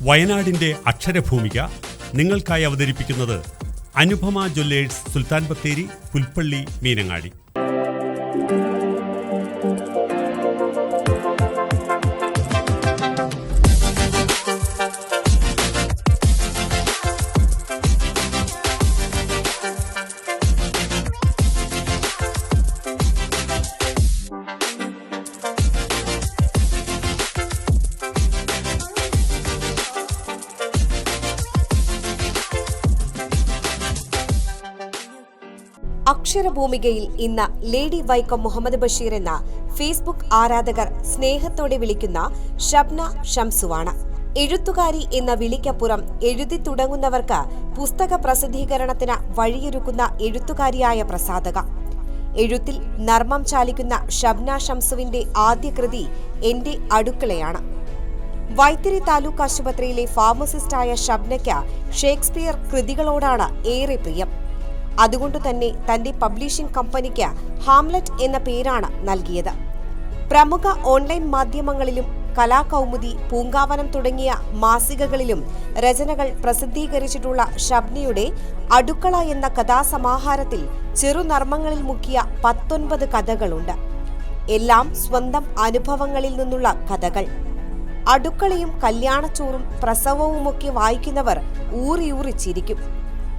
വയനാടിന്റെ അക്ഷരഭൂമിക നിങ്ങൾക്കായി അവതരിപ്പിക്കുന്നത് അനുപമ ജ്വല്ലേഴ്സ് സുൽത്താൻ ബത്തേരി പുൽപ്പള്ളി മീനങ്ങാടി. അക്ഷരഭൂമികയിൽ ഇന്ന് ലേഡി വൈക്കം മുഹമ്മദ് ബഷീർ എന്ന ഫേസ്ബുക്ക് ആരാധകർ സ്നേഹത്തോടെ വിളിക്കുന്ന ഷബ്ന ഷംസുവാണ്. എഴുത്തുകാരി എന്ന വിളിക്കപ്പുറം എഴുതി തുടങ്ങുന്നവർക്ക് പുസ്തക പ്രസിദ്ധീകരണത്തിന് വഴിയൊരുക്കുന്ന എഴുത്തുകാരിയായ പ്രസാധക എഴുത്തിൽ നർമ്മം ചാലിക്കുന്ന ഷബ്ന ഷംസുവിന്റെ ആദ്യ കൃതി എന്റെ അടുക്കളയാണ്. വൈത്തിരി താലൂക്ക് ആശുപത്രിയിലെ ഫാർമസിസ്റ്റായ ഷബ്നയ്ക്ക് ഷേക്സ്പിയർ കൃതികളോടാണ് ഏറെ പ്രിയം. അതുകൊണ്ട് തന്നെ തന്റെ പബ്ലിഷിംഗ് കമ്പനിക്ക് ഹാംലറ്റ് എന്ന പേരാണ് നൽകിയത്. പ്രമുഖ ഓൺലൈൻ മാധ്യമങ്ങളിലും കലാകൗമുദി പൂങ്കാവനം തുടങ്ങിയ മാസികകളിലും രചനകൾ പ്രസിദ്ധീകരിച്ചിട്ടുള്ള ഷബ്നയുടെ അടുക്കള എന്ന കഥാസമാഹാരത്തിൽ ചെറുനർമ്മങ്ങളിൽ മുക്കിയ പത്തൊൻപത് കഥകളുണ്ട്. എല്ലാം സ്വന്തം അനുഭവങ്ങളിൽ നിന്നുള്ള കഥകൾ. അടുക്കളയും കല്യാണച്ചോറും പ്രസവവുമൊക്കെ വായിക്കുന്നവർ ഊറിയൂറി ചിരിക്കും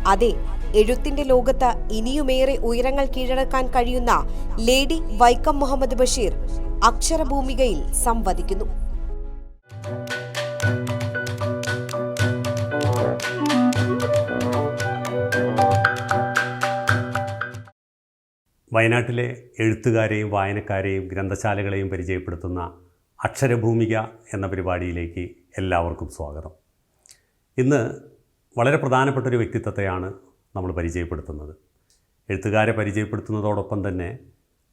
അതെ എഴുത്തിന്റെ ലോകത്ത് ഇനിയുമേറെ ഉയരങ്ങൾ കീഴടക്കാൻ കഴിയുന്ന ലേഡി വൈക്കം മുഹമ്മദ് ബഷീർ അക്ഷരഭൂമികയിൽ സംവദിക്കുന്നു. വയനാട്ടിലെ എഴുത്തുകാരെയും വായനക്കാരെയും ഗ്രന്ഥശാലകളെയും പരിചയപ്പെടുത്തുന്ന അക്ഷരഭൂമിക എന്ന പരിപാടിയിലേക്ക് എല്ലാവർക്കും സ്വാഗതം. ഇന്ന് വളരെ പ്രധാനപ്പെട്ട ഒരു വ്യക്തിത്വത്തെയാണ് നമ്മൾ പരിചയപ്പെടുത്തുന്നത്. എഴുത്തുകാരെ പരിചയപ്പെടുത്തുന്നതോടൊപ്പം തന്നെ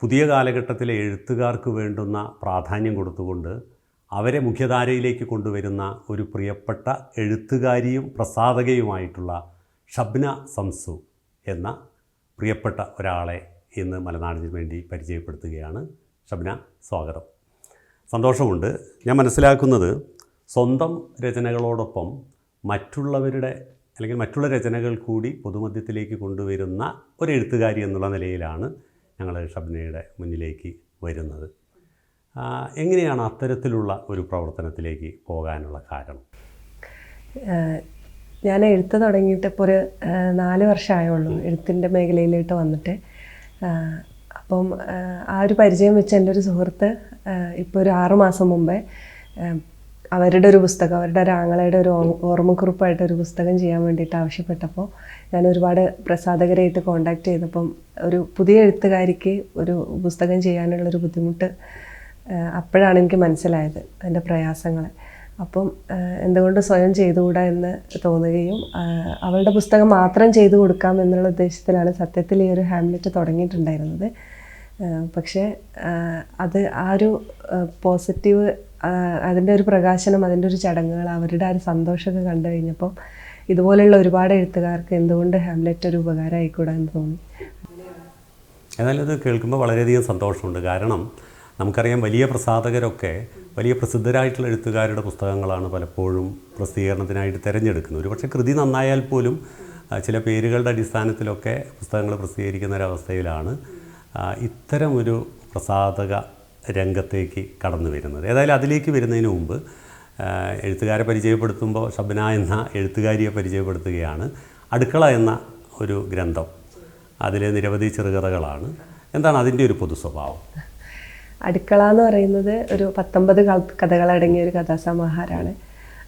പുതിയ കാലഘട്ടത്തിലെ എഴുത്തുകാർക്ക് വേണ്ടുന്ന പ്രാധാന്യം കൊടുത്തുകൊണ്ട് അവരെ മുഖ്യധാരയിലേക്ക് കൊണ്ടുവരുന്ന ഒരു പ്രിയപ്പെട്ട എഴുത്തുകാരിയും പ്രസാധകയുമായിട്ടുള്ള ഷബ്ന സംസു എന്ന പ്രിയപ്പെട്ട ഒരാളെ ഇന്ന് മലനാടിന് വേണ്ടി പരിചയപ്പെടുത്തുകയാണ്. ഷബ്ന സ്വാഗതം. സന്തോഷമുണ്ട്. ഞാൻ മനസ്സിലാക്കുന്നത് സ്വന്തം രചനകളോടൊപ്പം മറ്റുള്ളവരുടെ അല്ലെങ്കിൽ മറ്റുള്ള രചനകൾ കൂടി പൊതുമധ്യത്തിലേക്ക് കൊണ്ടുവരുന്ന ഒരു എഴുത്തുകാരി എന്നുള്ള നിലയിലാണ് ഞങ്ങൾ ഷബ്നയുടെ മുന്നിലേക്ക് വരുന്നത്. എങ്ങനെയാണ് അത്തരത്തിലുള്ള ഒരു പ്രവർത്തനത്തിലേക്ക് പോകാനുള്ള കാരണം? ഞാൻ എഴുത്ത് തുടങ്ങിയിട്ട് ഇപ്പോൾ ഒരു നാല് വർഷമായുള്ളൂ എഴുത്തിന്റെ മേഖലയിലോട്ട് വന്നിട്ട്. അപ്പം ആ ഒരു പരിചയം വെച്ച് എന്റെ ഒരു സുഹൃത്ത് ഇപ്പോൾ ഒരു ആറുമാസം മുമ്പേ അവരുടെ ഒരു പുസ്തകം അവരുടെ ഒരു ആങ്ങളയുടെ ഒരു ഓർ- ഓർമ്മക്കുറിപ്പായിട്ട് ഒരു പുസ്തകം ചെയ്യാൻ വേണ്ടിയിട്ട് ആവശ്യപ്പെട്ടപ്പോൾ ഞാൻ ഒരുപാട് പ്രസാധകരായിട്ട് കോണ്ടാക്ട് ചെയ്തപ്പം ഒരു പുതിയ എഴുത്തുകാരിക്ക് ഒരു പുസ്തകം ചെയ്യാനുള്ളൊരു ബുദ്ധിമുട്ട് അപ്പോഴാണ് എനിക്ക് മനസ്സിലായത് അതിന്റെ പ്രയാസങ്ങൾ അപ്പം എന്തുകൊണ്ട് സ്വയം ചെയ്തുകൂടാ എന്ന് തോന്നുകയും അവളുടെ പുസ്തകം മാത്രം ചെയ്തു കൊടുക്കാം എന്നുള്ള ഉദ്ദേശത്തിലാണ് സത്യത്തിൽ ഈ ഒരു ഹാംലെറ്റ് തുടങ്ങിയിട്ടുണ്ടായിരുന്നത്. പക്ഷേ അത് ആ ഒരു പോസിറ്റീവ് അതിന്റെ ഒരു പ്രകാശനം അതിന്റെ ഒരു ചടങ്ങുകൾ അവരുടെ ആ ഒരു സന്തോഷമൊക്കെ കണ്ടു കഴിഞ്ഞപ്പം ഇതുപോലെയുള്ള ഒരുപാട് എഴുത്തുകാർക്ക് എന്തുകൊണ്ട് ഹാംലെറ്റ് ഒരു ഉപകാരമായിക്കൂടാ എന്ന് തോന്നി. ഏതായാലും ഇത് കേൾക്കുമ്പോൾ വളരെയധികം സന്തോഷമുണ്ട്. കാരണം നമുക്കറിയാം വലിയ പ്രസാധകരൊക്കെ വലിയ പ്രസിദ്ധരായിട്ടുള്ള എഴുത്തുകാരുടെ പുസ്തകങ്ങളാണ് പലപ്പോഴും പ്രസിദ്ധീകരണത്തിനായിട്ട് തിരഞ്ഞെടുക്കുന്നത്. ഒരു പക്ഷേ കൃതി നന്നായാൽ പോലും ചില പേരുകളുടെ അടിസ്ഥാനത്തിലൊക്കെ പുസ്തകങ്ങൾ പ്രസിദ്ധീകരിക്കുന്ന ഒരവസ്ഥയിലാണ് ഇത്തരം ഒരു പ്രസാധക രംഗത്തേക്ക് കടന്നു വരുന്നത്. ഏതായാലും അതിലേക്ക് വരുന്നതിന് മുമ്പ് എഴുത്തുകാരെ പരിചയപ്പെടുത്തുമ്പോൾ ഷബ്ന എന്ന എഴുത്തുകാരിയെ പരിചയപ്പെടുത്തുകയാണ്. അടുക്കള എന്ന ഒരു ഗ്രന്ഥം. അതിലെ നിരവധി ചെറുകഥകളാണ്. എന്താണ് അതിന്റെ ഒരു പൊതു സ്വഭാവം അടുക്കള എന്ന് പറയുന്നത് ഒരു പത്തൊമ്പത് കഥകളടങ്ങിയ ഒരു കഥാസമാഹാരമാണ്.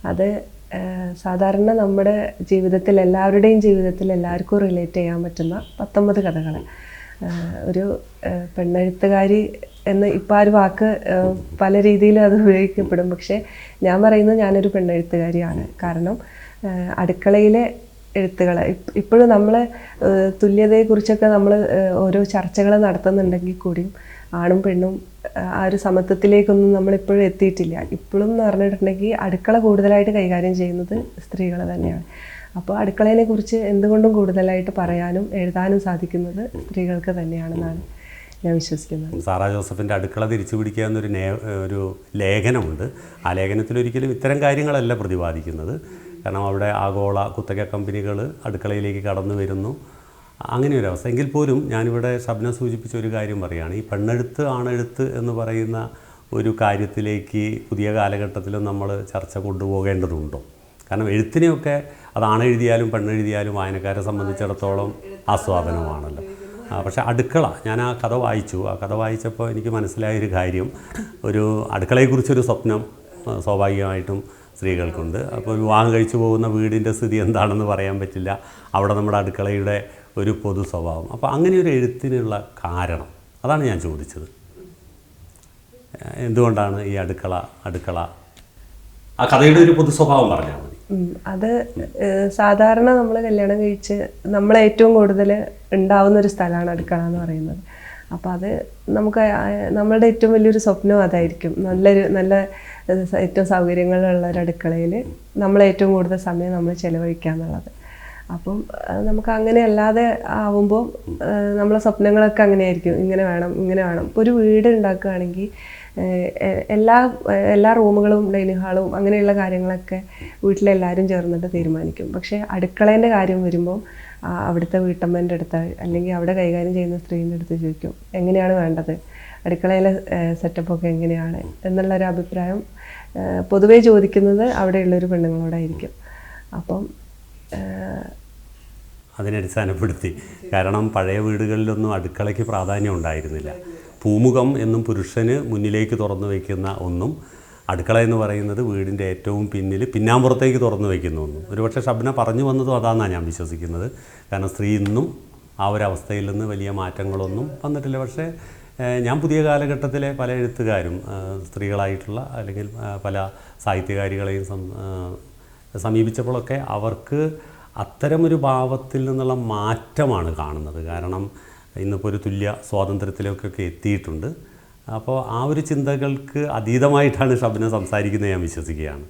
അത് സാധാരണ നമ്മുടെ ജീവിതത്തിൽ എല്ലാവരുടെയും ജീവിതത്തിൽ എല്ലാവർക്കും റിലേറ്റ് ചെയ്യാൻ പറ്റുന്ന പത്തൊമ്പത് കഥകൾ ഒരു പെണ്ണെഴുത്തുകാരി എന്ന് ഇപ്പം ആ ഒരു വാക്ക് പല രീതിയിലും അത് ഉപയോഗിക്കപ്പെടും. പക്ഷേ ഞാൻ പറയുന്നത് ഞാനൊരു പെണ്ണെഴുത്തുകാരിയാണ്. കാരണം അടുക്കളയിലെ എഴുത്തുകൾ ഇപ്പോഴും നമ്മൾ തുല്യതയെക്കുറിച്ചൊക്കെ നമ്മൾ ഓരോ ചർച്ചകൾ നടത്തുന്നുണ്ടെങ്കിൽ കൂടിയും ആണും പെണ്ണും ആ, ഒരു സമത്വത്തിലേക്കൊന്നും നമ്മളിപ്പോഴും എത്തിയിട്ടില്ല. ഇപ്പോഴും എന്ന് പറഞ്ഞിട്ടുണ്ടെങ്കിൽ അടുക്കള കൂടുതലായിട്ട് കൈകാര്യം ചെയ്യുന്നത് സ്ത്രീകൾ തന്നെയാണ്. അപ്പോൾ അടുക്കളയെ കുറിച്ച് എന്തുകൊണ്ടും കൂടുതലായിട്ട് പറയാനും എഴുതാനും സാധിക്കുന്നത് സ്ത്രീകൾക്ക് തന്നെയാണെന്നാണ്. ഞാൻ വിശ്വസിക്കുന്നത് സാറാ ജോസഫിന്റെ അടുക്കള തിരിച്ചു പിടിക്കുക എന്നൊരു നേ ഒരു ലേഖനമുണ്ട്. ആ ലേഖനത്തിൽ ഒരിക്കലും ഇത്തരം കാര്യങ്ങളല്ല പ്രതിപാദിക്കുന്നത്. കാരണം അവിടെ ആഗോള കുത്തക കമ്പനികൾ അടുക്കളയിലേക്ക് കടന്നു വരുന്നു. അങ്ങനെ ഒരു അവസ്ഥ എങ്കിൽ പോലും ഞാനിവിടെ ശബ്ന സൂചിപ്പിച്ച ഒരു കാര്യം പറയുകയാണ്. ഈ പെണ്ണെഴുത്ത് ആണെഴുത്ത് എന്ന് പറയുന്ന ഒരു കാര്യത്തിലേക്ക് പുതിയ കാലഘട്ടത്തിലും നമ്മൾ ചർച്ച കൊണ്ടുപോകേണ്ടതുണ്ടോ? കാരണം എഴുത്തിനെയൊക്കെ അത് ആണെഴുതിയാലും പെണ്ണെഴുതിയാലും വായനക്കാരെ സംബന്ധിച്ചിടത്തോളം ആസ്വാദനമാണല്ലോ. പക്ഷേ അടുക്കള ഞാൻ ആ കഥ വായിച്ചു. ആ കഥ വായിച്ചപ്പോൾ എനിക്ക് മനസ്സിലായൊരു കാര്യം. ഒരു അടുക്കളയെക്കുറിച്ചൊരു സ്വപ്നം സ്വാഭാവികമായിട്ടും സ്ത്രീകൾക്കുണ്ട്. അപ്പോൾ വിവാഹം കഴിച്ചു പോകുന്ന വീടിന്റെ സ്ഥിതി എന്താണെന്ന് പറയാൻ പറ്റില്ല. അവിടെ നമ്മുടെ അടുക്കളയുടെ ഒരു പൊതു സ്വഭാവം. അപ്പോൾ അങ്ങനെ ഒരു എഴുത്തിനുള്ള കാരണം. അതാണ് ഞാൻ ചോദിച്ചത്. എന്തുകൊണ്ടാണ് ഈ അടുക്കള അടുക്കള? ആ കഥയുടെ ഒരു പൊതു സ്വഭാവം പറഞ്ഞാൽ മതി. അത് സാധാരണ നമ്മൾ കല്യാണം കഴിച്ച് നമ്മൾ ഏറ്റവും കൂടുതൽ ഉണ്ടാവുന്ന ഒരു സ്ഥലമാണ് അടുക്കള എന്ന് പറയുന്നത്. അപ്പോൾ അത് നമുക്ക് നമ്മളുടെ ഏറ്റവും വലിയൊരു സ്വപ്നം അതായിരിക്കും. നല്ലൊരു നല്ല ഏറ്റവും സൗകര്യങ്ങളുള്ള ഒരു അടുക്കളയിൽ നമ്മൾ ഏറ്റവും കൂടുതൽ സമയം നമ്മൾ ചിലവഴിക്കുക എന്നുള്ളത്. അപ്പം നമുക്ക് അങ്ങനെ അല്ലാതെ ആവുമ്പോൾ നമ്മളെ സ്വപ്നങ്ങളൊക്കെ അങ്ങനെയായിരിക്കും. ഇങ്ങനെ വേണം ഇങ്ങനെ വേണം. ഇപ്പോൾ ഒരു വീട് ഉണ്ടാക്കുകയാണെങ്കിൽ എല്ലാ എല്ലാ റൂമുകളും ഡൈനിങ് ഹാളും അങ്ങനെയുള്ള കാര്യങ്ങളൊക്കെ വീട്ടിലെല്ലാവരും ചേർന്നിട്ട് തീരുമാനിക്കും. പക്ഷേ അടുക്കളേന്റെ കാര്യം വരുമ്പോൾ അവിടുത്തെ വീട്ടമ്മേന്റെ അടുത്ത് അല്ലെങ്കിൽ അവിടെ കൈകാര്യം ചെയ്യുന്ന സ്ത്രീന്റെ അടുത്ത് ചോദിക്കും എങ്ങനെയാണ് വേണ്ടത്? അടുക്കളയിലെ സെറ്റപ്പൊക്കെ എങ്ങനെയാണ്? എന്നുള്ളൊരു അഭിപ്രായം പൊതുവേ ചോദിക്കുന്നത് അവിടെയുള്ളൊരു പെണ്ണുങ്ങളോടായിരിക്കും. അപ്പം അതിനടിസ്ഥാനപ്പെടുത്തി കാരണം പഴയ വീടുകളിലൊന്നും അടുക്കളയ്ക്ക് പ്രാധാന്യം ഉണ്ടായിരുന്നില്ല. പൂമുഖം എന്നും പുരുഷന് മുന്നിലേക്ക് തുറന്നു വയ്ക്കുന്ന ഒന്നും അടുക്കള എന്ന് പറയുന്നത് വീടിന്റെ ഏറ്റവും പിന്നിൽ പിന്നാമ്പുറത്തേക്ക് തുറന്നു വയ്ക്കുന്ന ഒന്നും. ഒരുപക്ഷെ ഷബ്ന പറഞ്ഞു വന്നതും അതാണെന്നാണ് ഞാൻ വിശ്വസിക്കുന്നത്. കാരണം സ്ത്രീ ഇന്നും ആ ഒരു അവസ്ഥയിൽ നിന്ന് വലിയ മാറ്റങ്ങളൊന്നും വന്നിട്ടില്ല. പക്ഷേ ഞാൻ പുതിയ കാലഘട്ടത്തിലെ പല എഴുത്തുകാരും സ്ത്രീകളായിട്ടുള്ള അല്ലെങ്കിൽ പല സാഹിത്യകാരികളെയും സമീപിച്ചപ്പോഴൊക്കെ അവർക്ക് അത്തരമൊരു ഭാവത്തിൽ നിന്നുള്ള മാറ്റമാണ് കാണുന്നത്. കാരണം ഇന്നിപ്പോൾ ഒരു തുല്യ സ്വാതന്ത്ര്യത്തിലേക്കൊക്കെ എത്തിയിട്ടുണ്ട്. അപ്പോൾ ആ ഒരു ചിന്തകൾക്ക് അതീതമായിട്ടാണ് ഷബ്ന സംസാരിക്കുന്നത് ഞാൻ വിശ്വസിക്കുകയാണ്.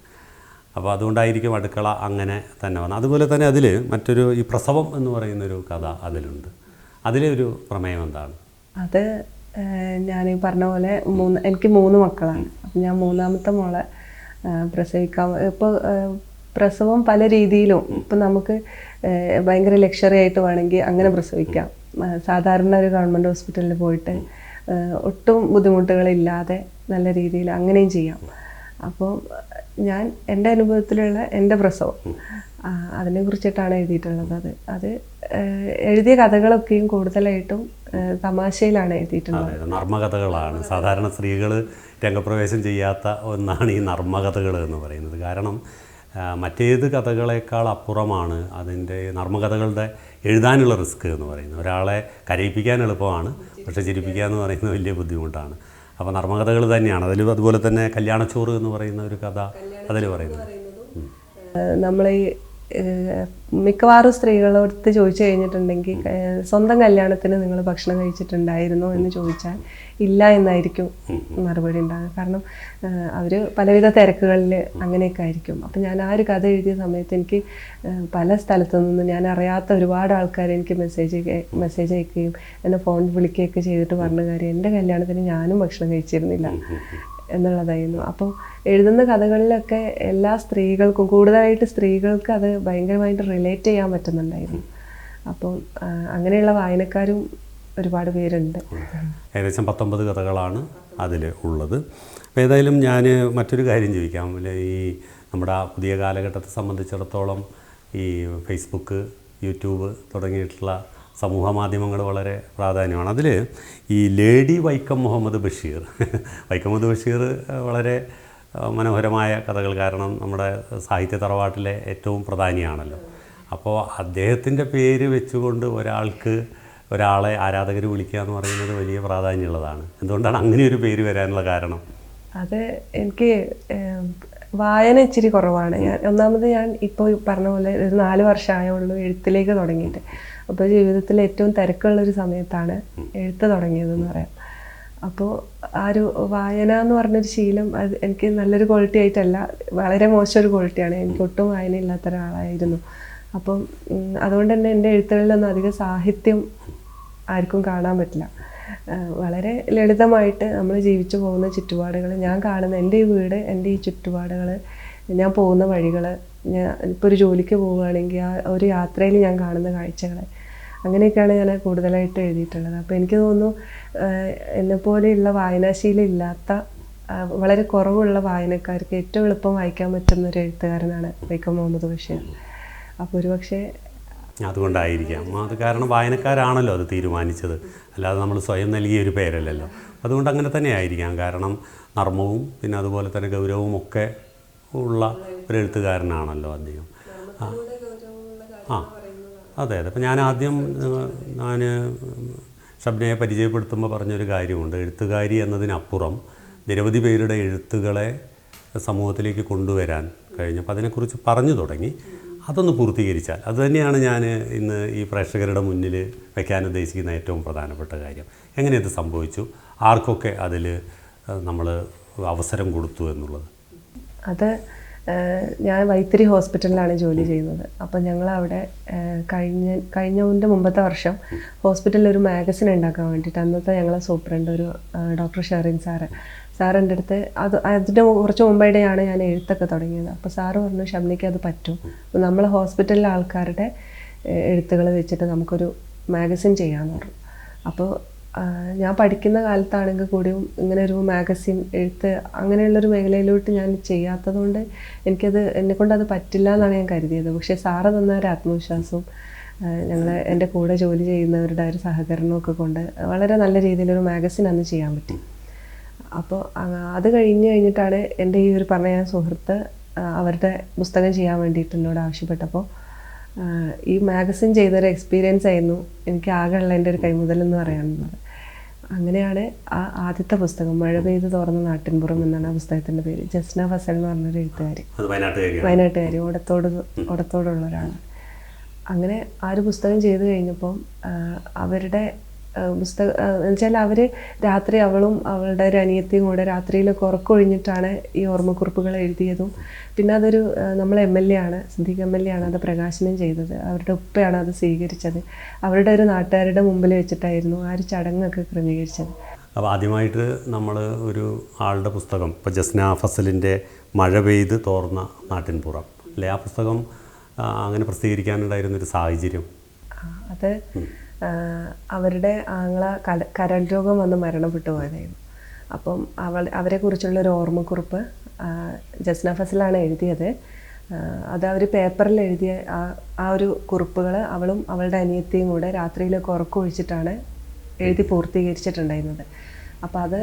അപ്പോൾ അതുകൊണ്ടായിരിക്കും അടുക്കള അങ്ങനെ തന്നെ വന്നത്. അതുപോലെ തന്നെ അതിൽ മറ്റൊരു ഈ പ്രസവം എന്ന് പറയുന്നൊരു കഥ അതിലുണ്ട്. അതിലെ ഒരു പ്രമേയം എന്താണ്? അത് ഞാൻ ഈ പറഞ്ഞ പോലെ മൂന്ന് എനിക്ക് മൂന്ന് മക്കളാണ്. അപ്പം ഞാൻ മൂന്നാമത്തെ മോളെ പ്രസവിക്കാൻ ഇപ്പോൾ പ്രസവം പല രീതിയിലും ഇപ്പം നമുക്ക് ഭയങ്കര ലക്ഷറി ആയിട്ട് വേണമെങ്കിൽ അങ്ങനെ പ്രസവിക്കാം. സാധാരണ ഒരു ഗവൺമെന്റ് ഹോസ്പിറ്റലിൽ പോയിട്ട് ഒട്ടും ബുദ്ധിമുട്ടുകളില്ലാതെ നല്ല രീതിയിൽ അങ്ങനെയും ചെയ്യാം. അപ്പോൾ ഞാൻ എന്റെ അനുഭവത്തിലുള്ള എന്റെ പ്രസവം അതിനെ കുറിച്ചിട്ടാണ് എഴുതിയിട്ടുള്ളത്. അത് അത് എഴുതിയ കഥകളൊക്കെയും കൂടുതലായിട്ടും തമാശയിലാണ് എഴുതിയിട്ടുള്ളത്. നർമ്മകഥകളാണ്. സാധാരണ സ്ത്രീകൾ രംഗപ്രവേശം ചെയ്യാത്ത ഒന്നാണ് ഈ നർമ്മകഥകൾ എന്ന് പറയുന്നത്. കാരണം മറ്റേത് കഥകളേക്കാൾ അപ്പുറമാണ് അതിന്റെ നർമ്മകഥകളുടെ എഴുതാനുള്ള റിസ്ക് എന്ന് പറയുന്നത്. ഒരാളെ കരയിപ്പിക്കാൻ എളുപ്പമാണ് പക്ഷേ ചിരിപ്പിക്കുക എന്ന് പറയുന്നത് വലിയ ബുദ്ധിമുട്ടാണ്. അപ്പോൾ നർമ്മകഥകൾ തന്നെയാണ്. അതിൽ അതുപോലെ തന്നെ കല്യാണച്ചോറ് എന്ന് പറയുന്ന ഒരു കഥ അതിൽ പറയുന്നത് നമ്മളെ മിക്കവാറും സ്ത്രീകളോട് ചോദിച്ചു കഴിഞ്ഞിട്ടുണ്ടെങ്കിൽ സ്വന്തം കല്യാണത്തിന് നിങ്ങൾ ഭക്ഷണം കഴിച്ചിട്ടുണ്ടായിരുന്നോ എന്ന് ചോദിച്ചാൽ ഇല്ല എന്നായിരിക്കും മറുപടി ഉണ്ടാകുക കാരണം അവർ പലവിധ തിരക്കുകളിൽ അങ്ങനെയൊക്കെ ആയിരിക്കും. അപ്പം ഞാൻ ആ ഒരു കഥ എഴുതിയ സമയത്ത് എനിക്ക് പല സ്ഥലത്തു നിന്ന് ഞാൻ അറിയാത്ത ഒരുപാട് ആൾക്കാർ എനിക്ക് മെസ്സേജ് മെസ്സേജ് അയക്കുകയും എന്നെ ഫോൺ വിളിക്കുകയൊക്കെ ചെയ്തിട്ട് പറഞ്ഞ കാര്യം എന്റെ കല്യാണത്തിന് ഞാനും ഭക്ഷണം കഴിച്ചിരുന്നില്ല. എന്നുള്ളതായിരുന്നു. അപ്പോൾ എഴുതുന്ന കഥകളിലൊക്കെ എല്ലാ സ്ത്രീകൾക്കും കൂടുതലായിട്ട് സ്ത്രീകൾക്ക് അത് ഭയങ്കരമായിട്ട് റിലേറ്റ് ചെയ്യാൻ പറ്റുന്നുണ്ടായിരുന്നു. അപ്പോൾ അങ്ങനെയുള്ള വായനക്കാരും ഒരുപാട് പേരുണ്ട്. ഏകദേശം പത്തൊമ്പത് കഥകളാണ് അതിൽ ഉള്ളത്. അപ്പോൾ ഏതായാലും ഞാൻ മറ്റൊരു കാര്യം ചോദിക്കാം. ഈ നമ്മുടെ പുതിയ കാലഘട്ടത്തെ സംബന്ധിച്ചിടത്തോളം ഈ ഫേസ്ബുക്ക് യൂട്യൂബ് തുടങ്ങിയിട്ടുള്ള സമൂഹ മാധ്യമങ്ങൾ വളരെ പ്രാധാന്യമാണ്. അതിൽ ഈ ലേഡി വൈക്കം മുഹമ്മദ് ബഷീർ വൈക്കം മുഹമ്മദ് ബഷീർ വളരെ മനോഹരമായ കഥകൾ കാരണം നമ്മുടെ സാഹിത്യ തറവാട്ടിലെ ഏറ്റവും പ്രധാനിയാണല്ലോ. അപ്പോൾ അദ്ദേഹത്തിന്റെ പേര് വെച്ചുകൊണ്ട് ഒരാൾക്ക് ഒരാളെ ആരാധകർ വിളിക്കുക എന്ന് പറയുന്നത് വലിയ പ്രാധാന്യമുള്ളതാണ്. എന്തുകൊണ്ടാണ് അങ്ങനെ ഒരു പേര് വരാനുള്ള കാരണം? അത് എനിക്ക് വായന ഇച്ചിരി കുറവാണ്. ഞാൻ ഒന്നാമത് ഞാൻ ഇപ്പോൾ പറഞ്ഞ പോലെ ഒരു നാല് വർഷമായുള്ളൂ എഴുത്തിലേക്ക് തുടങ്ങിയിട്ട്. അപ്പോൾ ജീവിതത്തിൽ ഏറ്റവും തിരക്കുള്ള ഒരു സമയത്താണ് എഴുത്ത് തുടങ്ങിയതെന്ന് പറയാം. അപ്പോൾ ആ ഒരു വായന എന്ന് പറഞ്ഞൊരു ശീലം അത് എനിക്ക് നല്ലൊരു ക്വാളിറ്റി ആയിട്ടല്ല വളരെ മോശം ഒരു ക്വാളിറ്റിയാണ് എനിക്ക് ഒട്ടും വായന ഇല്ലാത്ത ഒരാളായിരുന്നു. അപ്പം അതുകൊണ്ട് തന്നെ എന്റെ എഴുത്തുകളിലൊന്നും അധികം സാഹിത്യം ആർക്കും കാണാൻ പറ്റില്ല. വളരെ ലളിതമായിട്ട് നമ്മൾ ജീവിച്ചു പോകുന്ന ചുറ്റുപാടുകൾ ഞാൻ കാണുന്ന എന്റെ ഈ വീട് എന്റെ ഈ ചുറ്റുപാടുകൾ ഞാൻ പോകുന്ന വഴികൾ ഞാൻ ഇപ്പോൾ ഒരു ജോലിക്ക് പോവുകയാണെങ്കിൽ ആ ഒരു യാത്രയിൽ ഞാൻ കാണുന്ന കാഴ്ചകൾ അങ്ങനെയൊക്കെയാണ് ഞാൻ കൂടുതലായിട്ട് എഴുതിയിട്ടുള്ളത്. അപ്പോൾ എനിക്ക് തോന്നുന്നു എന്നെപ്പോലെയുള്ള വായനാശീലം ഇല്ലാത്ത വളരെ കുറവുള്ള വായനക്കാർക്ക് ഏറ്റവും എളുപ്പം വായിക്കാൻ പറ്റുന്ന ഒരു എഴുത്തുകാരനാണ് വൈക്കം മുഹമ്മദ് ബഷീർ. അപ്പോൾ ഒരുപക്ഷെ അതുകൊണ്ടായിരിക്കാം. അത് കാരണം വായനക്കാരാണല്ലോ അത് തീരുമാനിച്ചത്. അല്ലാതെ നമ്മൾ സ്വയം നൽകിയ ഒരു പേരല്ലല്ലോ. അതുകൊണ്ട് അങ്ങനെ തന്നെ ആയിരിക്കാം കാരണം നർമ്മവും പിന്നെ അതുപോലെ തന്നെ ഗൗരവവും ഒക്കെ ഉള്ള ഒരു എഴുത്തുകാരനാണല്ലോ അദ്ദേഹം. ആ. അതെ അതെ. അപ്പം ഞാൻ ആദ്യം ഞാൻ ഷബ്നയെ പരിചയപ്പെടുത്തുമ്പോൾ പറഞ്ഞൊരു കാര്യമുണ്ട്. എഴുത്തുകാരി എന്നതിനപ്പുറം നിരവധി പേരുടെ എഴുത്തുകളെ സമൂഹത്തിലേക്ക് കൊണ്ടുവരാൻ കഴിഞ്ഞു അപ്പോൾ അതിനെക്കുറിച്ച് പറഞ്ഞു തുടങ്ങി. അതൊന്ന് പൂർത്തീകരിച്ചാൽ അതുതന്നെയാണ് ഞാൻ ഇന്ന് ഈ പ്രേക്ഷകരുടെ മുന്നിൽ വയ്ക്കാൻ ഉദ്ദേശിക്കുന്ന ഏറ്റവും പ്രധാനപ്പെട്ട കാര്യം. എങ്ങനെ ഇത് സംഭവിച്ചു? ആർക്കൊക്കെ അതിൽ നമ്മൾ അവസരം കൊടുത്തു എന്നുള്ളത്? അത് ഞാൻ വൈത്തിരി ഹോസ്പിറ്റലിലാണ് ജോലി ചെയ്യുന്നത്. അപ്പം ഞങ്ങൾ അവിടെ കഴിഞ്ഞ കഴിഞ്ഞതിന്റെ മുമ്പത്തെ വർഷം ഹോസ്പിറ്റലിൽ ഒരു മാഗസിൻ ഉണ്ടാക്കാൻ വേണ്ടിയിട്ട് അന്നത്തെ ഞങ്ങളെ സൂപ്രണ്ട് ഒരു ഡോക്ടർ ഷെറിൻ സാറ്. സാറിന്റെ അടുത്ത് അത് അതിന്റെ കുറച്ച് മുമ്പായിടെയാണ് ഞാൻ എഴുത്തൊക്കെ തുടങ്ങിയത്. അപ്പോൾ സാറ് പറഞ്ഞു ഷംനിക്ക് അത് പറ്റും. അപ്പോൾ നമ്മൾ ഹോസ്പിറ്റലിലെ ആൾക്കാരുടെ എഴുത്തുകൾ വെച്ചിട്ട് നമുക്കൊരു മാഗസിൻ ചെയ്യാമെന്ന് പറഞ്ഞു. അപ്പോൾ ഞാൻ പഠിക്കുന്ന കാലത്താണെങ്കിൽ കൂടിയും ഇങ്ങനെ ഒരു മാഗസിൻ എഴുത്ത് അങ്ങനെയുള്ളൊരു മേഖലയിലോട്ട് ഞാൻ ചെയ്യാത്തതുകൊണ്ട് എനിക്കത് എന്നെക്കൊണ്ട് അത് പറ്റില്ല എന്നാണ് ഞാൻ കരുതിയത്. പക്ഷേ സാറ് തന്ന ഒരു ആത്മവിശ്വാസവും ഞങ്ങൾ എന്റെ കൂടെ ജോലി ചെയ്യുന്നവരുടെ ഒരു സഹകരണമൊക്കെ കൊണ്ട് വളരെ നല്ല രീതിയിലൊരു മാഗസിൻ അന്ന് ചെയ്യാൻ പറ്റി. അപ്പോൾ അത് കഴിഞ്ഞ് കഴിഞ്ഞിട്ടാണ് എന്റെ ഈ ഒരു പറഞ്ഞ ഞാൻ സുഹൃത്ത് അവരുടെ പുസ്തകം ചെയ്യാൻ വേണ്ടിയിട്ട് എന്നോട് ആവശ്യപ്പെട്ടപ്പോൾ ഈ മാഗസിൻ ചെയ്തൊരു എക്സ്പീരിയൻസ് ആയിരുന്നു എനിക്ക് ആകെയുള്ള എന്റെ ഒരു കൈമുതൽ എന്ന് പറയാനുള്ളത്. അങ്ങനെയാണ് ആ ആദ്യത്തെ പുസ്തകം മഴ പെയ്ത് തുറന്ന നാട്ടിൻപുറം എന്നാണ് ആ പുസ്തകത്തിന്റെ പേര്. ജസ്ന ഫസൽ എന്ന് പറഞ്ഞൊരു എഴുത്തുകാരി. വയനാട്ടുകാരി ഓടത്തോട് ഓടത്തോടുള്ള ഒരാളാണ് അങ്ങനെ ആ ഒരു പുസ്തകം ചെയ്തു കഴിഞ്ഞപ്പം അവരുടെ പുസ്തകം എന്നുവെച്ചാൽ അവർ രാത്രി അവളും അവളുടെ ഒരു അനിയത്തിയും കൂടെ രാത്രിയിൽ കുറക്കൊഴിഞ്ഞിട്ടാണ് ഈ ഓർമ്മക്കുറിപ്പുകൾ എഴുതിയതും. പിന്നെ അതൊരു നമ്മൾ എം എൽ എ ആണ് സിദ്ദീഖ് എം എൽ എ ആണ് അത് പ്രകാശനം ചെയ്തത്. അവരുടെ ഉപ്പയാണ് അത് സ്വീകരിച്ചത്. അവരുടെ ഒരു നാട്ടുകാരുടെ മുമ്പിൽ വെച്ചിട്ടായിരുന്നു ആ ഒരു ചടങ്ങൊക്കെ ക്രമീകരിച്ചത്. അപ്പോൾ ആദ്യമായിട്ട് നമ്മൾ ഒരു ആളുടെ പുസ്തകം ഇപ്പോൾ ജസ്ന ഫസലിന്റെ മഴ പെയ്ത് തോർന്ന നാട്ടിൻപുറം അല്ലേ? ആ പുസ്തകം അങ്ങനെ പ്രസിദ്ധീകരിക്കാനുണ്ടായിരുന്നൊരു സാഹചര്യം. അത് അവരുടെ ആങ്ങള കട കരൾ രോഗം വന്ന് മരണപ്പെട്ടു പോയതായിരുന്നു. അപ്പം അവൾ അവരെക്കുറിച്ചുള്ള ഒരു ഓർമ്മക്കുറിപ്പ് ജസ്ന ഫസലാണ് എഴുതിയത്. അത് അവർ പേപ്പറിൽ എഴുതിയ ആ ആ ഒരു കുറിപ്പുകൾ അവളും അവളുടെ അനിയത്തിയും കൂടെ രാത്രിയിലൊക്കെ ഉറക്കമൊഴിച്ചിട്ടാണ് എഴുതി പൂർത്തീകരിച്ചിട്ടുണ്ടായിരുന്നത്. അപ്പോൾ അത്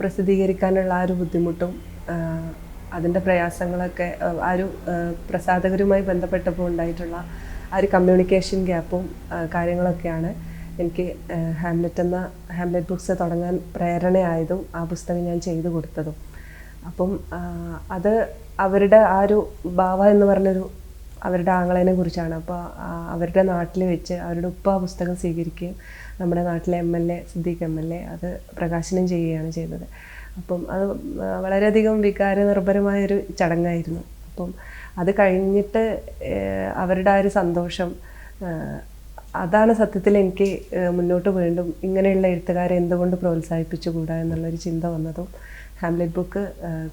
പ്രസിദ്ധീകരിക്കാനുള്ള ആ ഒരു ബുദ്ധിമുട്ടും അതിന്റെ പ്രയാസങ്ങളൊക്കെ ആ ഒരു പ്രസാധകരുമായി ബന്ധപ്പെട്ടപ്പോൾ ഉണ്ടായിട്ടുള്ള ആ ഒരു കമ്മ്യൂണിക്കേഷൻ ഗ്യാപ്പും കാര്യങ്ങളൊക്കെയാണ് എനിക്ക് ഹാംലെറ്റ് എന്ന ഹാംലെറ്റ് ബുക്സ് തുടങ്ങാൻ പ്രേരണയായതും ആ പുസ്തകം ഞാൻ ചെയ്തു കൊടുത്തതും. അപ്പം അത് അവരുടെ ആ ഒരു ബാവ എന്ന് പറഞ്ഞൊരു അവരുടെ ആങ്ങളേനെ കുറിച്ചാണ്. അപ്പോൾ അവരുടെ നാട്ടിൽ വെച്ച് അവരുടെ ഉപ്പ ആ പുസ്തകം സ്വീകരിക്കുകയും നമ്മുടെ നാട്ടിലെ M L A Siddique M L A അത് പ്രകാശനം ചെയ്യുകയാണ് ചെയ്തത്. അപ്പം അത് വളരെയധികം വികാര നിർഭരമായൊരു ചടങ്ങായിരുന്നു. അപ്പം അത് കഴിഞ്ഞിട്ട് അവരുടെ ആ ഒരു സന്തോഷം അതാണ് സത്യത്തിൽ എനിക്ക് മുന്നോട്ട് വീണ്ടും ഇങ്ങനെയുള്ള എഴുത്തുകാരെ എന്തുകൊണ്ട് പ്രോത്സാഹിപ്പിച്ചുകൂടാ എന്നുള്ളൊരു ചിന്ത വന്നതും ഹാംലെറ്റ് ബുക്ക്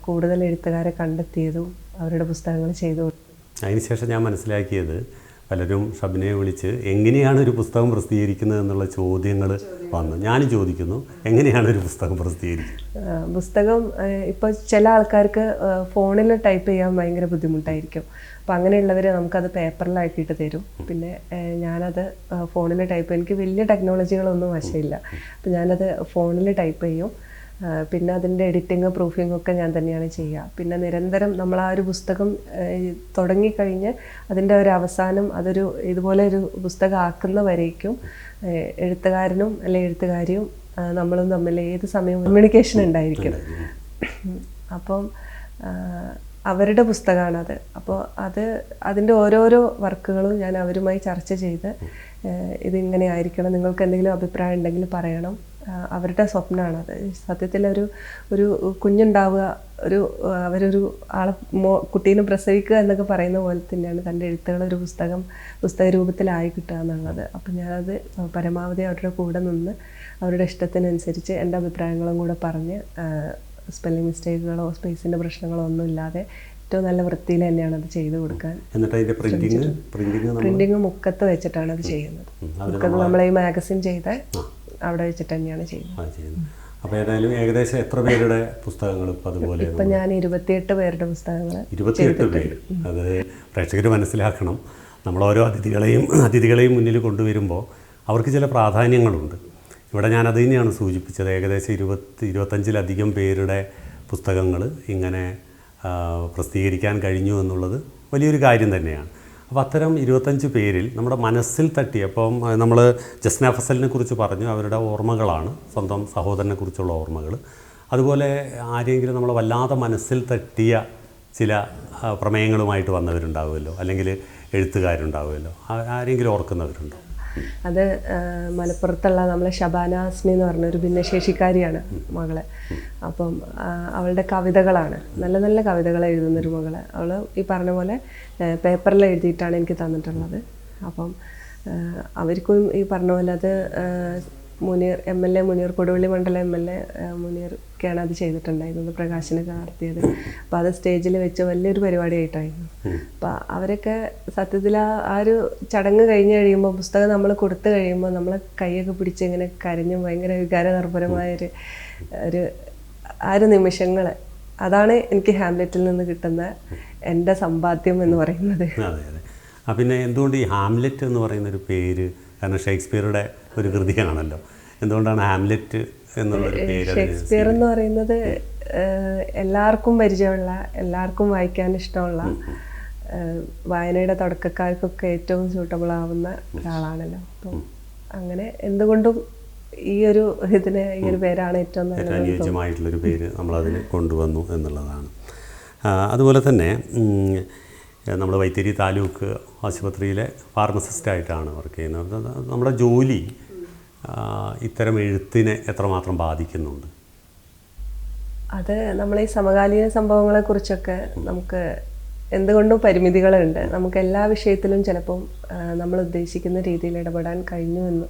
കൂടുതൽ എഴുത്തുകാരെ കണ്ടെത്തിയതും അവരുടെ പുസ്തകങ്ങൾ ചെയ്തു അതിനുശേഷം ഞാൻ മനസ്സിലാക്കിയത് പലരും ഷബിനെ വിളിച്ച് എങ്ങനെയാണ് ഒരു പുസ്തകം പ്രസിദ്ധീകരിക്കുന്നത് എന്നുള്ള ചോദ്യങ്ങൾ വന്നു. ഞാൻ ചോദിക്കുന്നു എങ്ങനെയാണ് ഒരു പുസ്തകം പ്രസിദ്ധീകരിക്കുന്നത്? പുസ്തകം ഇപ്പോൾ ചില ആൾക്കാർക്ക് ഫോണിൽ ടൈപ്പ് ചെയ്യാൻ ഭയങ്കര ബുദ്ധിമുട്ടായിരിക്കും. അപ്പോൾ അങ്ങനെയുള്ളവർ നമുക്കത് പേപ്പറിലാക്കിയിട്ട് തരും. പിന്നെ ഞാനത് ഫോണിൽ ടൈപ്പ് എനിക്ക് വലിയ ടെക്നോളജികളൊന്നും വശമില്ല അപ്പോൾ ഞാനത് ഫോണിൽ ടൈപ്പ് ചെയ്യും. പിന്നെ അതിന്റെ എഡിറ്റിങ് പ്രൂഫിംഗ് ഒക്കെ ഞാൻ തന്നെയാണ് ചെയ്യുക. പിന്നെ നിരന്തരം നമ്മൾ ആ ഒരു പുസ്തകം തുടങ്ങിക്കഴിഞ്ഞ് അതിന്റെ ഒരു അവസാനം അതൊരു ഇതുപോലെ ഒരു പുസ്തകം ആക്കുന്ന വരേക്കും എഴുത്തുകാരനും അല്ലെ എഴുത്തുകാരിയും നമ്മളും തമ്മിൽ ഏത് സമയവും കമ്മ്യൂണിക്കേഷൻ ഉണ്ടായിരിക്കും. അപ്പം അവരുടെ പുസ്തകമാണത്. അപ്പോൾ അത് അതിന്റെ ഓരോരോ വർക്കുകളും ഞാൻ അവരുമായി ചർച്ച ചെയ്ത് ഇതിങ്ങനെ ആയിരിക്കണം. നിങ്ങൾക്ക് എന്തെങ്കിലും അഭിപ്രായം ഉണ്ടെങ്കിൽ പറയണം. അവരുടെ സ്വപ്നമാണ് സത്യത്തിൽ ഒരു ഒരു കുഞ്ഞുണ്ടാവുക ഒരു അവരൊരു ആളെ മോ കുട്ടീനെ പ്രസവിക്കുക എന്നൊക്കെ പറയുന്ന പോലെ തന്നെയാണ് തന്റെ എഴുത്തുകൾ ഒരു പുസ്തകം പുസ്തക രൂപത്തിലായി കിട്ടുക എന്നുള്ളത്. അപ്പം ഞാനത് പരമാവധി അവരുടെ കൂടെ നിന്ന് അവരുടെ ഇഷ്ടത്തിനനുസരിച്ച് എന്റെ അഭിപ്രായങ്ങളും കൂടെ പറഞ്ഞ് സ്പെല്ലിംഗ് മിസ്റ്റേക്കുകളോ സ്പേസിന്റെ പ്രശ്നങ്ങളോ ഒന്നും ഇല്ലാതെ ഏറ്റവും നല്ല വൃത്തിയിൽ തന്നെയാണ് അത് ചെയ്തു കൊടുക്കാൻ പ്രിന്റിങ് മുക്കത്ത് വെച്ചിട്ടാണ് അത് ചെയ്യുന്നത്. നമ്മളെ മുക്കത്ത് നമ്മൾ ഈ മാഗസിൻ ചെയ്ത അവിടെ വെച്ചിട്ട് തന്നെയാണ് ചെയ്യുന്നത്. അപ്പോൾ ഏതായാലും ഏകദേശം എത്ര പേരുടെ പുസ്തകങ്ങൾ ഇപ്പം അതുപോലെ ഇപ്പം ഞാൻ ഇരുപത്തിയെട്ട് പേരുടെ പുസ്തകങ്ങൾ ഇരുപത്തിയെട്ട് പേര്. അത് പ്രേക്ഷകർ മനസ്സിലാക്കണം. നമ്മൾ ഓരോ അതിഥികളെയും അതിഥികളെയും മുന്നിൽ കൊണ്ടുവരുമ്പോൾ അവർക്ക് ചില പ്രാധാന്യങ്ങളുണ്ട്. ഇവിടെ ഞാൻ അത് തന്നെയാണ് സൂചിപ്പിച്ചത്. ഏകദേശം ഇരുപത്തി ഇരുപത്തഞ്ചിലധികം പേരുടെ പുസ്തകങ്ങൾ ഇങ്ങനെ പ്രസിദ്ധീകരിക്കാൻ കഴിഞ്ഞു എന്നുള്ളത് വലിയൊരു കാര്യം തന്നെയാണ്. അപ്പോൾ അത്തരം ഇരുപത്തഞ്ച് പേരിൽ നമ്മുടെ മനസ്സിൽ തട്ടി അപ്പം നമ്മൾ ജസ്ന ഫസലിനെ കുറിച്ച് പറഞ്ഞു അവരുടെ ഓർമ്മകളാണ് സ്വന്തം സഹോദരനെ കുറിച്ചുള്ള ഓർമ്മകൾ അതുപോലെ ആരെങ്കിലും നമ്മളെ വല്ലാതെ മനസ്സിൽ തട്ടിയ ചില പ്രമേയങ്ങളുമായിട്ട് വന്നവരുണ്ടാവുമല്ലോ അല്ലെങ്കിൽ എഴുത്തുകാരുണ്ടാവുമല്ലോ ആരെങ്കിലും ഓർക്കുന്നവരുണ്ടോ? അത് മലപ്പുറത്തുള്ള നമ്മളെ ഷബാന അസ്മി എന്ന് പറഞ്ഞ ഒരു ഭിന്നശേഷിക്കാരിയാണ് മകൾ. അപ്പം അവളുടെ കവിതകളാണ്. നല്ല നല്ല കവിതകൾ എഴുതുന്നൊരു മകൾ. അവൾ ഈ പറഞ്ഞ പോലെ പേപ്പറിൽ എഴുതിയിട്ടാണ് എനിക്ക് തന്നിട്ടുള്ളത്. അപ്പം അവർക്കും ഈ പറഞ്ഞ പോലെ അത് Muneer M L A Muneer Koduvally മണ്ഡലം എം എൽ എ മുനീർക്കാണ് അത് ചെയ്തിട്ടുണ്ടായിരുന്നത് പ്രകാശനൊക്കെ നടത്തിയത് അപ്പോൾ അത് സ്റ്റേജിൽ വെച്ച് വലിയൊരു പരിപാടിയായിട്ടായിരുന്നു. അപ്പോൾ അവരൊക്കെ സത്യത്തിൽ ആ ആ ഒരു ചടങ്ങ് കഴിഞ്ഞ് കഴിയുമ്പോൾ പുസ്തകം നമ്മൾ കൊടുത്തു കഴിയുമ്പോൾ നമ്മളെ കൈയൊക്കെ പിടിച്ച് ഇങ്ങനെ കരഞ്ഞ് ഭയങ്കര വികാരനിർഭരമായൊരു ഒരു ആ ഒരു നിമിഷങ്ങൾ അതാണ് എനിക്ക് ഹാംലെറ്റിൽ നിന്ന് കിട്ടുന്ന എന്റെ സമ്പാദ്യം എന്ന് പറയുന്നത്. അതെ അതെ. ആ പിന്നെ എന്തുകൊണ്ട് ഈ ഹാംലെറ്റ് എന്ന് പറയുന്ന ഒരു പേര് കാരണം ഷേക്സ്പിയറുടെ ഒരു കൃതിയാണല്ലോ. എന്തുകൊണ്ടാണ് ഹാംലെറ്റ് എന്നുള്ളൊരു പേര് ഷേക്സ്പിയർ എന്ന് പറയുന്നത് എല്ലാവർക്കും പരിചയമുള്ള എല്ലാവർക്കും വായിക്കാൻ ഇഷ്ടമുള്ള വായനയുടെ തുടക്കക്കാർക്കൊക്കെ ഏറ്റവും സൂട്ടബിൾ ആവുന്ന ഒരാളാണല്ലോ. അപ്പം അങ്ങനെ എന്തുകൊണ്ടും ഈ ഒരു ഇതിന് ഈ ഒരു പേരാണ് ഏറ്റവും ഏറ്റവും അനുയോജ്യമായിട്ടുള്ളൊരു പേര് നമ്മളതിന് കൊണ്ടുവന്നു എന്നുള്ളതാണ്. അതുപോലെ തന്നെ നമ്മൾ വൈത്തിരി താലൂക്ക് ആശുപത്രിയിലെ ഫാർമസിസ്റ്റായിട്ടാണ് വർക്ക് ചെയ്യുന്നത്. നമ്മുടെ ജോലി ഇത്തരം എഴുത്തിനെ എത്രമാത്രം ബാധിക്കുന്നുണ്ട്? അത് നമ്മൾ ഈ സമകാലീന സംഭവങ്ങളെക്കുറിച്ചൊക്കെ നമുക്ക് എന്തുകൊണ്ടും പരിമിതികളുണ്ട്. നമുക്ക് എല്ലാ വിഷയത്തിലും ചിലപ്പം നമ്മൾ ഉദ്ദേശിക്കുന്ന രീതിയിൽ ഇടപെടാൻ കഴിഞ്ഞു എന്ന്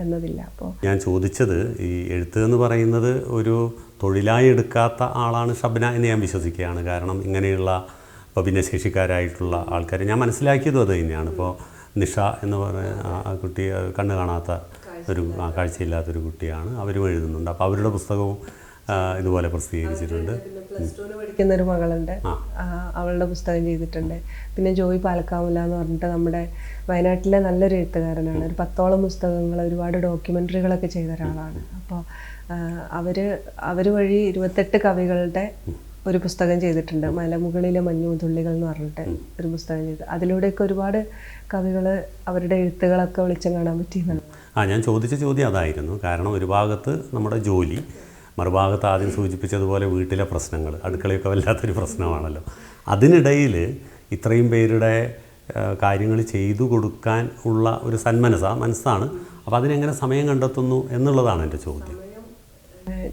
എന്നതില്ല. അപ്പോൾ ഞാൻ ചോദിച്ചത് ഈ എഴുത്ത് എന്ന് പറയുന്നത് ഒരു തൊഴിലായി എടുക്കാത്ത ആളാണ് ഷബ്ന എന്ന് ഞാൻ വിശ്വസിക്കുകയാണ്. കാരണം ഇങ്ങനെയുള്ള ഇപ്പോൾ ഭിന്നശേഷിക്കാരായിട്ടുള്ള ആൾക്കാർ ഞാൻ മനസ്സിലാക്കിയതും അത് തന്നെയാണ്. ഇപ്പോൾ നിഷ എന്ന് പറയുന്ന ആ- കുട്ടി കണ്ണ് കാണാത്ത ഒരു കാഴ്ചയില്ലാത്തൊരു കുട്ടിയാണ്. അവരും എഴുതുന്നുണ്ട്. അപ്പോൾ അവരുടെ പുസ്തകവും ഇതുപോലെ പ്രസിദ്ധീകരിച്ചിട്ടുണ്ട്. പ്ലസ് ടുവിന് പഠിക്കുന്ന ഒരു മകളുണ്ട്. അവളുടെ പുസ്തകം ചെയ്തിട്ടുണ്ട്. പിന്നെ ജോയി പാലക്കാമുല എന്ന് പറഞ്ഞിട്ട് നമ്മുടെ വയനാട്ടിലെ നല്ലൊരു എഴുത്തുകാരനാണ്. ഒരു പത്തോളം പുസ്തകങ്ങൾ ഒരുപാട് ഡോക്യുമെന്ററികളൊക്കെ ചെയ്ത ഒരാളാണ്. അപ്പോൾ അവർ അവർ വഴി ഇരുപത്തെട്ട് കവികളുടെ ഒരു പുസ്തകം ചെയ്തിട്ടുണ്ട്. മലമുകളിലെ മഞ്ഞുതുള്ളികൾ എന്ന് പറഞ്ഞിട്ട് ഒരു പുസ്തകം ചെയ്ത്. അതിലൂടെയൊക്കെ ഒരുപാട് കവികൾ അവരുടെ എഴുത്തുകളൊക്കെ വെളിച്ചം കാണാൻ പറ്റിയെന്നാണ്. ആ ഞാൻ ചോദിച്ച ചോദ്യം അതായിരുന്നു. കാരണം ഒരു ഭാഗത്ത് നമ്മുടെ ജോലി മറുഭാഗത്ത് ആദ്യം സൂചിപ്പിച്ചതുപോലെ വീട്ടിലെ പ്രശ്നങ്ങൾ അടുക്കളയൊക്കെ വല്ലാത്തൊരു പ്രശ്നമാണല്ലോ. അതിനിടയിൽ ഇത്രയും പേരുടെ കാര്യങ്ങൾ ചെയ്തു കൊടുക്കാൻ ഉള്ള ഒരു സന്മനസ മനസ്സാണ്. അപ്പോൾ അതിനെങ്ങനെ സമയം കണ്ടെത്തുന്നു എന്നുള്ളതാണ് എന്റെ ചോദ്യം.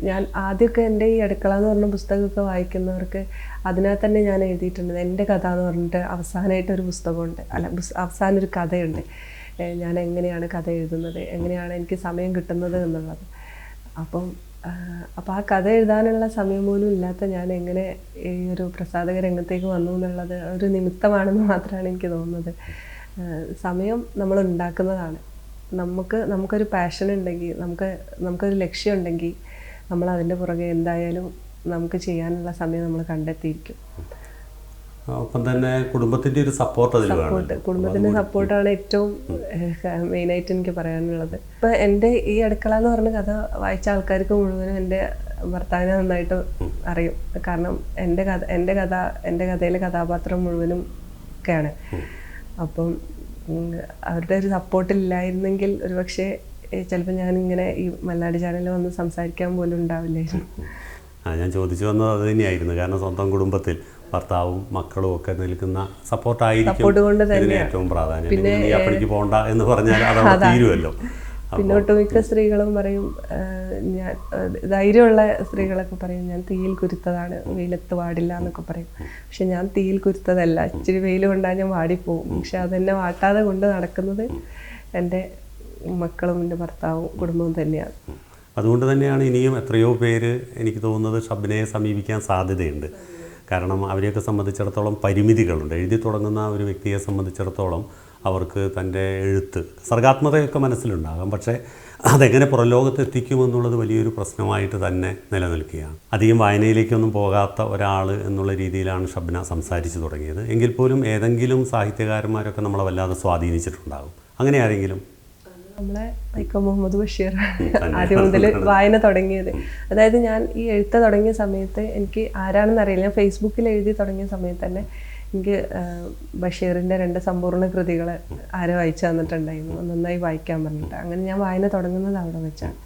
ഞാൻ ആദ്യമൊക്കെ എന്റെ ഈ അടുക്കള എന്ന് പറഞ്ഞ പുസ്തകമൊക്കെ വായിക്കുന്നവർക്ക് അതിനകത്ത് തന്നെ ഞാൻ എഴുതിയിട്ടുണ്ട്. എന്റെ കഥ എന്ന് പറഞ്ഞിട്ട് അവസാനമായിട്ട് ഒരു പുസ്തകമുണ്ട്. അല്ല അവസാനം ഒരു കഥയുണ്ട്. ഞാൻ എങ്ങനെയാണ് കഥ എഴുതുന്നത്? എങ്ങനെയാണ് എനിക്ക് സമയം കിട്ടുന്നത് എന്നുള്ളത്? അപ്പം അപ്പോൾ അപ്പം ആ കഥ എഴുതാനുള്ള സമയം പോലും ഇല്ലാത്ത ഞാൻ എങ്ങനെ ഈ ഒരു പ്രസാധക രംഗത്തേക്ക് വന്നു എന്നുള്ളത് ഒരു നിമിത്തമാണെന്ന് മാത്രമാണ് എനിക്ക് തോന്നുന്നത്. സമയം നമ്മൾ ഉണ്ടാക്കുന്നതാണ് നമുക്ക് നമുക്കൊരു പാഷൻ ഉണ്ടെങ്കിൽ നമുക്ക് നമുക്കൊരു ലക്ഷ്യം ഉണ്ടെങ്കിൽ നമ്മൾ അതിന്റെ പുറകെ എന്തായാലും നമുക്ക് ചെയ്യാനുള്ള സമയം നമ്മൾ കണ്ടെത്തിയിരിക്കും. ഒപ്പം തന്നെ കുടുംബത്തിന്റെ ഒരു സപ്പോർട്ട് അതിൽ സപ്പോർട്ട് വേണം. സപ്പോർട്ടാണ് ഏറ്റവും മെയിൻ മെയിനായിട്ട് എനിക്ക് പറയാനുള്ളത്. ഇപ്പം എന്റെ ഈ അടുക്കള എന്ന് പറഞ്ഞ കഥ വായിച്ച ആൾക്കാർക്ക് മുഴുവനും എന്റെ ഭർത്താവിനെ നന്നായിട്ട് അറിയും. കാരണം എന്റെ കഥ എന്റെ കഥ എന്റെ കഥയിലെ കഥാപാത്രം മുഴുവനും ഒക്കെയാണ്. അപ്പം അവരുടെ ഒരു സപ്പോർട്ടില്ലായിരുന്നെങ്കിൽ ഒരുപക്ഷെ ചിലപ്പോൾ ഇങ്ങനെ ഈ മലനാട് ചാനലിൽ വന്ന് സംസാരിക്കാൻ പോലും ഉണ്ടാവില്ലായിരുന്നു. ആ ഞാൻ ചോദിച്ചു വന്നത് അത് തന്നെയായിരുന്നു. കാരണം സ്വന്തം കുടുംബത്തിൽ ഭർത്താവും മക്കളും ഒക്കെ നിൽക്കുന്ന സപ്പോർട്ടായിരിക്കും ഇതിന് ഏറ്റവും പ്രാധാന്യം. പിന്നെ നീ പോകണ്ട എന്ന് പറഞ്ഞാൽ അതവിടെ തീരുമല്ലോ പിന്നെ ഒട്ടുമിക്ക സ്ത്രീകളും പറയും ഞാൻ ധൈര്യമുള്ള സ്ത്രീകളൊക്കെ പറയും ഞാൻ തീയിൽ കുരുത്തതാണ് വെയിലത്ത് പാടില്ല എന്നൊക്കെ പറയും. പക്ഷെ ഞാൻ തീയിൽ കുരുത്തതല്ല. ഇച്ചിരി വെയിൽ കൊണ്ടാൽ ഞാൻ വാടിപ്പോവും. പക്ഷെ അതെന്നെ വാട്ടാതെ കൊണ്ട് നടക്കുന്നത് എന്റെ മക്കളും എന്റെ ഭർത്താവും കുടുംബവും തന്നെയാണ്. അതുകൊണ്ട് തന്നെയാണ് ഇനിയും എത്രയോ പേര് എനിക്ക് തോന്നുന്നത് ഷബ്നയെ സമീപിക്കാൻ സാധ്യതയുണ്ട്. കാരണം അവരെയൊക്കെ സംബന്ധിച്ചിടത്തോളം പരിമിതികളുണ്ട്. എഴുതി തുടങ്ങുന്ന ഒരു വ്യക്തിയെ സംബന്ധിച്ചിടത്തോളം അവർക്ക് തന്റെ എഴുത്ത് സർഗാത്മകതയൊക്കെ മനസ്സിലുണ്ടാകാം. പക്ഷേ അതെങ്ങനെ പുറലോകത്തെത്തിക്കുമെന്നുള്ളത് വലിയൊരു പ്രശ്നമായിട്ട് തന്നെ നിലനിൽക്കുകയാണ്. അധികം വായനയിലേക്കൊന്നും പോകാത്ത ഒരാൾ എന്നുള്ള രീതിയിലാണ് ഷബ്ന സംസാരിച്ചു തുടങ്ങിയത്. എങ്കിൽ പോലും ഏതെങ്കിലും സാഹിത്യകാരന്മാരൊക്കെ നമ്മളെ വല്ലാതെ സ്വാധീനിച്ചിട്ടുണ്ടാകും. അങ്ങനെ ആരെങ്കിലും നമ്മളെ വൈക്കം മുഹമ്മദ് ബഷീർ. ആദ്യം മുതൽ വായന തുടങ്ങിയത്. അതായത് ഞാൻ ഈ എഴുത്ത് തുടങ്ങിയ സമയത്ത് എനിക്ക് ആരാണെന്ന് അറിയില്ല. ഞാൻ ഫേസ്ബുക്കിൽ എഴുതി തുടങ്ങിയ സമയത്ത് തന്നെ എനിക്ക് ബഷീറിന്റെ രണ്ട് സമ്പൂർണ കൃതികൾ ആരോ വായിച്ചു തന്നിട്ടുണ്ടായിരുന്നു. നന്നായി വായിക്കാൻ പറഞ്ഞിട്ട്. അങ്ങനെ ഞാൻ വായന തുടങ്ങുന്നത് അവിടെ വെച്ചാണ്.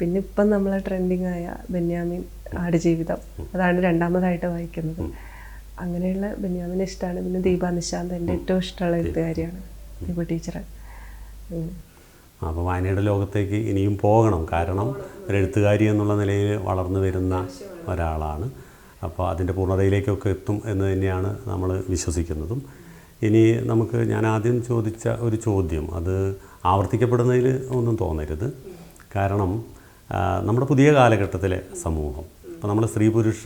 പിന്നെ ഇപ്പം നമ്മളെ ട്രെൻഡിങ് ആയ ബെന്യാമിൻ ആടുജീവിതം അതാണ് രണ്ടാമതായിട്ട് വായിക്കുന്നത്. അങ്ങനെയുള്ള ബെന്യാമിനെ ഇഷ്ടമാണ് പിന്നെ ദീപ നിശാന്ത് എന്റെ ഏറ്റവും ഇഷ്ടമുള്ള എഴുത്തുകാരിയാണ്. ദീപ ടീച്ചർ അപ്പോൾ വായനയുടെ ലോകത്തേക്ക് ഇനിയും പോകണം. കാരണം ഒരു എഴുത്തുകാരി എന്നുള്ള നിലയിൽ വളർന്നു വരുന്ന ഒരാളാണ്. അപ്പോൾ അതിന്റെ പൂർണതയിലേക്കൊക്കെ എത്തും എന്ന് തന്നെയാണ് നമ്മൾ വിശ്വസിക്കുന്നതും. ഇനി നമുക്ക് ഞാൻ ആദ്യം ചോദിച്ച ഒരു ചോദ്യം. അത് ആവർത്തിക്കപ്പെടുന്നതിൽ ഒന്നും തോന്നരുത്. കാരണം നമ്മുടെ പുതിയ കാലഘട്ടത്തിലെ സമൂഹം അപ്പോൾ നമ്മൾ സ്ത്രീ പുരുഷ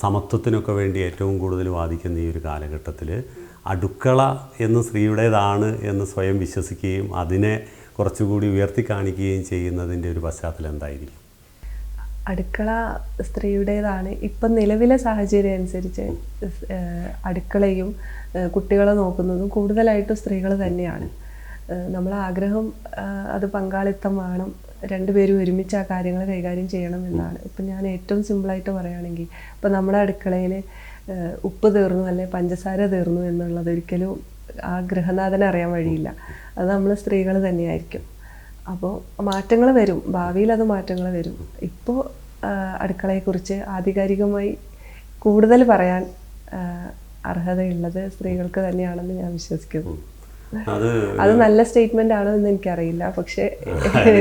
സമത്വത്തിനൊക്കെ വേണ്ടി ഏറ്റവും കൂടുതൽ വാദിക്കുന്ന ഈ ഒരു കാലഘട്ടത്തിൽ അടുക്കള എന്ന് സ്ത്രീയുടേതാണ് എന്ന് സ്വയം വിശ്വസിക്കുകയും അതിനെ കുറച്ചുകൂടി ഉയർത്തി കാണിക്കുകയും ചെയ്യുന്നതിന്റെ ഒരു പശ്ചാത്തലം എന്തായിരിക്കും? അടുക്കള സ്ത്രീയുടേതാണ്. ഇപ്പം നിലവിലെ സാഹചര്യം അനുസരിച്ച് അടുക്കളയും കുട്ടികളെ നോക്കുന്നതും കൂടുതലായിട്ടും സ്ത്രീകൾ തന്നെയാണ്. നമ്മളെ ആഗ്രഹം അത് പങ്കാളിത്തം വേണം രണ്ടുപേരും ഒരുമിച്ച് ആ കാര്യങ്ങൾ കൈകാര്യം ചെയ്യണം എന്നാണ്. ഇപ്പം ഞാൻ ഏറ്റവും സിമ്പിളായിട്ട് പറയുകയാണെങ്കിൽ ഇപ്പം നമ്മുടെ അടുക്കളയിൽ ഉപ്പ് തീർന്നു അല്ലെ പഞ്ചസാര തീർന്നു എന്നുള്ളത് ഒരിക്കലും ആ ഗൃഹനാഥനെ അറിയാൻ വഴിയില്ല. അത് നമ്മൾ സ്ത്രീകൾ തന്നെയായിരിക്കും. അപ്പോൾ മാറ്റങ്ങൾ വരും. ഭാവിയിൽ അത് മാറ്റങ്ങൾ വരും. ഇപ്പോൾ അടുക്കളയെക്കുറിച്ച് ആധികാരികമായി കൂടുതൽ പറയാൻ അർഹതയുള്ളത് സ്ത്രീകൾക്ക് തന്നെയാണെന്ന് ഞാൻ വിശ്വസിക്കുന്നു. അത് അത് നല്ല സ്റ്റേറ്റ്മെന്റ് ആണോ എന്ന് എനിക്കറിയില്ല. പക്ഷേ